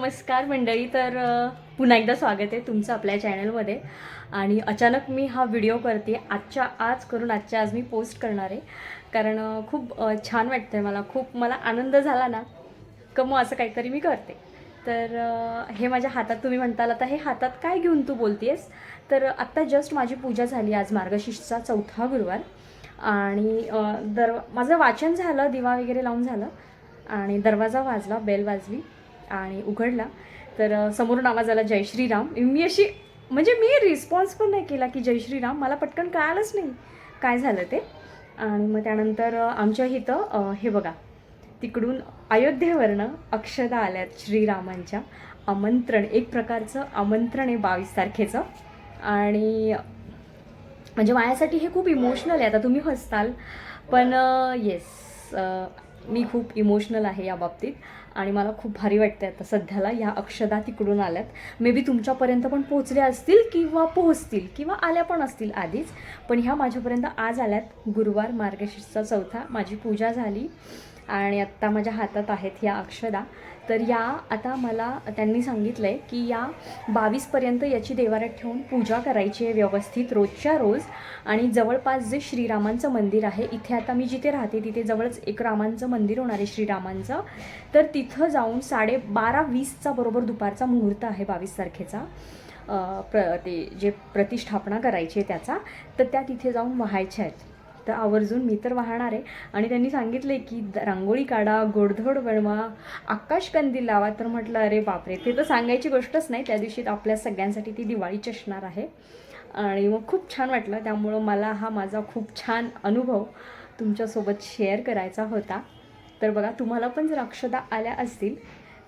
नमस्कार मंडळी तर पुन्हा एकदा स्वागत आहे तुमचं आपल्या चॅनलमध्ये. आणि अचानक मी हा व्हिडिओ करते आजच्या आज करून आजच्या आज मी पोस्ट करणार आहे. कारण खूप छान वाटतं आहे मला खूप मला आनंद झाला ना का मग असं काहीतरी मी करते. तर हे माझ्या हातात तुम्ही म्हणताल आता हे हातात काय घेऊन तू बोलतेस? तर आत्ता जस्ट माझी पूजा झाली आज मार्गशीर्षचा चौथा गुरुवार. आणि दर माझं वाचन झालं दिवा वगैरे लावून झालं. आणि दरवाजा वाजला बेल वाजली. आणि उघडला. तर समोरून आवाज आला जय श्रीराम. मी अशी म्हणजे मी रिस्पॉन्स पण नाही केला की जय श्रीराम. मला पटकन कळालंच नाही काय झालं ते. आणि मग त्यानंतर आमच्या इथं हे बघा तिकडून अयोध्येवरनं अक्षदा आल्यात श्रीरामांच्या. आमंत्रण एक प्रकारचं आमंत्रण आहे बावीस तारखेचं. आणि म्हणजे माझ्यासाठी हे खूप इमोशनल आहे. आता तुम्ही हसताल. पण येस मी खूप इमोशनल आहे या बाबतीत आणि मला खूप भारी वाटतं आता सध्याला ह्या अक्षदा तिकडून आल्यात. मे बी तुमच्यापर्यंत पण पोचल्या असतील किंवा पोहोचतील किंवा आल्या पण असतील आधीच पण ह्या माझ्यापर्यंत आज आल्यात. गुरुवार मार्गशीर्षचा चौथा माझी पूजा झाली आणि आत्ता माझ्या हातात आहेत ह्या अक्षदा. तर या आता मला त्यांनी सांगितलं आहे की या बावीसपर्यंत याची देवाऱ्यात ठेवून पूजा करायची आहे व्यवस्थित रोजच्या रोज. आणि जवळपास जे श्रीरामांचं मंदिर आहे इथे आता मी जिथे राहते तिथे जवळच एक रामांचं मंदिर होणार आहे श्रीरामांचं. तर तिथं जाऊन साडे बारा वीसचा बरोबर दुपारचा मुहूर्त आहे बावीस तारखेचा. प्र ते जे प्रतिष्ठापना करायची आहे त्याचा तर त्या तिथे जाऊन व्हायच्या आहेत. तर आवर्जून मी तर वाहणार आहे. आणि त्यांनी सांगितले की द- रांगोळी काढा गोडधोड बनवा आकाशकंदील लावा. तर म्हटलं अरे बापरे! ते तर सांगायची गोष्टच नाही. त्या दिवशी आपल्या सगळ्यांसाठी ती दिवाळीच असणार आहे. आणि मग खूप छान वाटलं. त्यामुळं मला हा माझा खूप छान अनुभव तुमच्यासोबत शेअर करायचा होता. तर बघा तुम्हाला पण जर अक्षदा आल्या असतील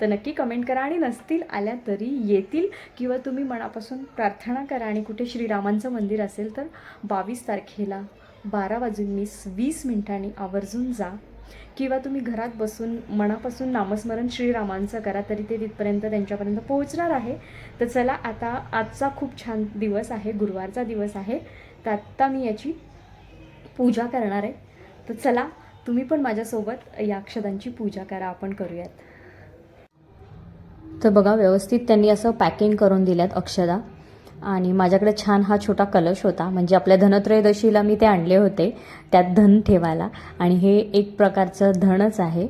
तर नक्की कमेंट करा. आणि नसतील आल्या तरी येतील. किंवा तुम्ही मनापासून प्रार्थना करा. आणि कुठे श्रीरामांचं मंदिर असेल तर बावीस तारखेला बारा वाजून वीस वीस मिनिटांनी आवर्जून जा. किंवा तुम्ही घरात बसून मनापासून नामस्मरण श्रीरामांचं करा तरी ते तिथपर्यंत त्यांच्यापर्यंत पोहोचणार आहे. तर चला आता आजचा खूप छान दिवस आहे गुरुवारचा दिवस आहे. तर आत्ता मी याची पूजा करणार आहे. तर चला तुम्ही पण माझ्यासोबत या अक्षदांची पूजा करा आपण करूयात. तर बघा व्यवस्थित त्यांनी असं पॅकिंग करून दिल्यात अक्षदा. आणि माझ्याकडे छान हा छोटा कलश होता. म्हणजे आपल्या धनत्रयोदशीला मी ते आणले होते त्यात धन ठेवायला. आणि हे एक प्रकारचं धनच आहे.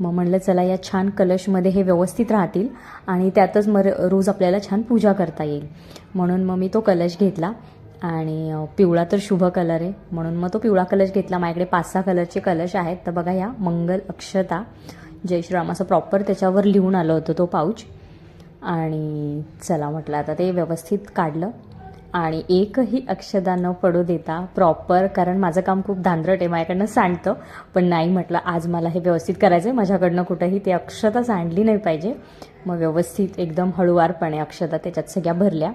मग म्हणलं चला या छान कलशमध्ये हे व्यवस्थित राहतील आणि त्यातच मग रोज आपल्याला छान पूजा करता येईल. म्हणून मग मी तो कलश घेतला. आणि पिवळा तर शुभ कलर आहे. म्हणून मग तो पिवळा कलश घेतला. माझ्याकडे पाच सहा कलरचे कलश आहेत. तर बघा या मंगल अक्षता जय श्रीराम असं प्रॉपर त्याच्यावर लिहून आलं होतं तो पाऊच आणि चला म्हटलं आता ते व्यवस्थित काढलं. आणि एकही अक्षदा न पडू देता प्रॉपर कारण माझं काम खूप धांदरट आहे माझ्याकडनं सांडतं. पण नाही म्हटलं आज मला हे व्यवस्थित करायचं आहे माझ्याकडनं कुठंही ते अक्षता सांडली नाही पाहिजे. मग व्यवस्थित एकदम हळुवारपणे अक्षता त्याच्यात सगळ्या भरल्या.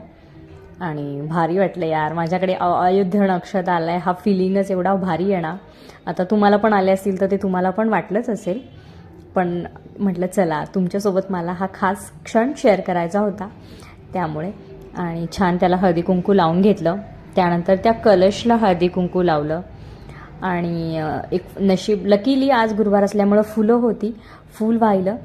आणि भारी वाटलं यार माझ्याकडे अ- अयोध्यण अक्षता आला आहे हा फिलिंगच एवढा भारी येणार. आता तुम्हाला पण आले असतील तर ते तुम्हाला पण वाटलंच असेल. पण म्हटलं चला तुमच्यासोबत मला हा खास क्षण शेअर करायचा होता. त्यामुळे आणि छान त्याला हळदी कुंकू लावून घेतलं. त्यानंतर त्या कलशला हळदी कुंकू लावलं. आणि एक नशीब लकीली आज गुरुवार असल्यामुळं फुलं होती. फूल वाहिलं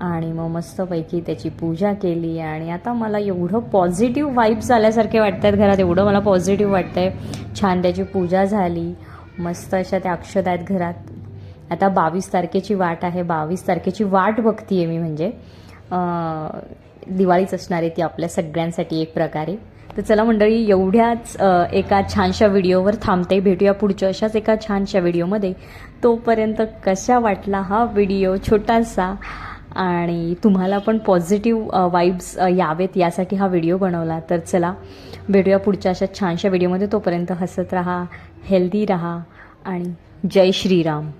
आणि मग मस्तपैकी त्याची पूजा केली. आणि आता मला एवढं पॉझिटिव्ह वाईब्स आल्यासारखे वाटत आहेत घरात. एवढं मला पॉझिटिव्ह वाटतं आहे छान त्याची पूजा झाली. मस्त अशा त्या अक्षत आहेत घरात. आता बावीस तारखेची वाट आहे. बावीस तारखेची वाट बघतीये मी म्हणजे दिवाळीच असणार आहे ती आपल्या सगळ्यांसाठी एक प्रकारे. तर चला मंडळी एवढ्याच एका छानशा व्हिडिओवर थांबते. भेटूया पुढच्या अशाच एका छानशा व्हिडिओमध्ये. तोपर्यंत कशा वाटला हा व्हिडिओ छोटासा आणि तुम्हाला पण पॉझिटिव्ह वाईब्स यावेत यासाठी हा व्हिडिओ बनवला तर चला भेटूया पुढच्या अशा छानशा व्हिडिओमध्ये. तोपर्यंत हसत राहा हेल्दी राहा आणि जय श्रीराम.